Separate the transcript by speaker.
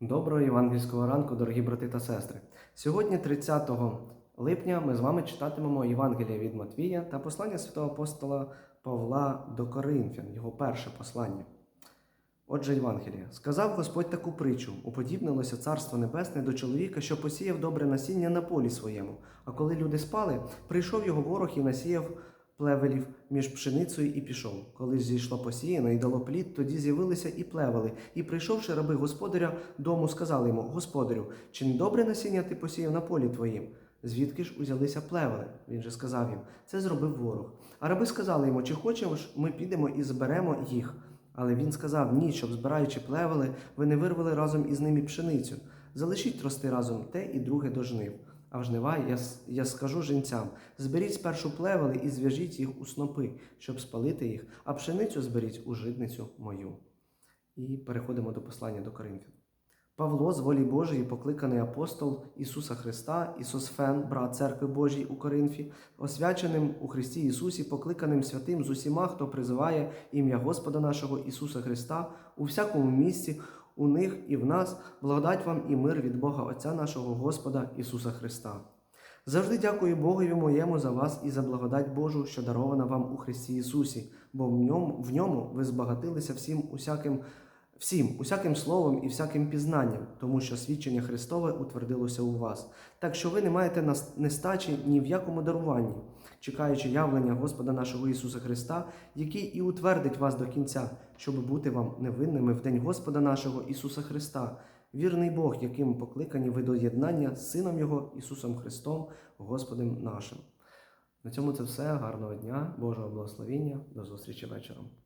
Speaker 1: Доброго євангельського ранку, дорогі брати та сестри. Сьогодні, 30 липня, ми з вами читатимемо Євангелія від Матвія та послання святого апостола Павла до Коринфян, його перше послання. Отже, Євангелія. Сказав Господь таку притчу: уподібнилося царство небесне до чоловіка, що посіяв добре насіння на полі своєму. А коли люди спали, прийшов його ворог і насіяв плевелів між пшеницею і пішов. Коли зійшло посіяно і дало плід, тоді з'явилися і плевели. І прийшовши раби господаря дому, сказали йому: Господарю, чи не добре насіння ти посіяв на полі твоїм? Звідки ж узялися плевели? Він же сказав їм: Це зробив ворог. А раби сказали йому, чи хочемо ж ми підемо і зберемо їх. Але він сказав: ні, щоб збираючи плевели, ви не вирвали разом із ними пшеницю. Залишіть рости разом те і друге до жнив. А жнива я, я скажу жінцям: зберіть спершу плевели і зв'яжіть їх у снопи, щоб спалити їх, а пшеницю зберіть у житницю мою. І переходимо до послання до Коринфян. Павло з волі Божої, покликаний апостол Ісуса Христа, Ісосфен, брат церкви Божій у Коринфі, освяченим у Христі Ісусі, покликаним святим з усіма, хто призиває ім'я Господа нашого Ісуса Христа у всякому місці, у них і в нас, благодать вам і мир від Бога Отця нашого Господа Ісуса Христа. Завжди дякую Богові моєму за вас і за благодать Божу, що дарована вам у Христі Ісусі, бо в ньому, в ньому ви збагатилися всім усяким, всім, усяким словом і всяким пізнанням, тому що свідчення Христове утвердилося у вас. Так що ви не маєте нестачі ні в якому даруванні, чекаючи явлення Господа нашого Ісуса Христа, який і утвердить вас до кінця, щоб бути вам невинними в день Господа нашого Ісуса Христа. Вірний Бог, яким покликані ви до єднання з Сином Його Ісусом Христом, Господом нашим. На цьому це все. Гарного дня, Божого благословіння. До зустрічі вечором.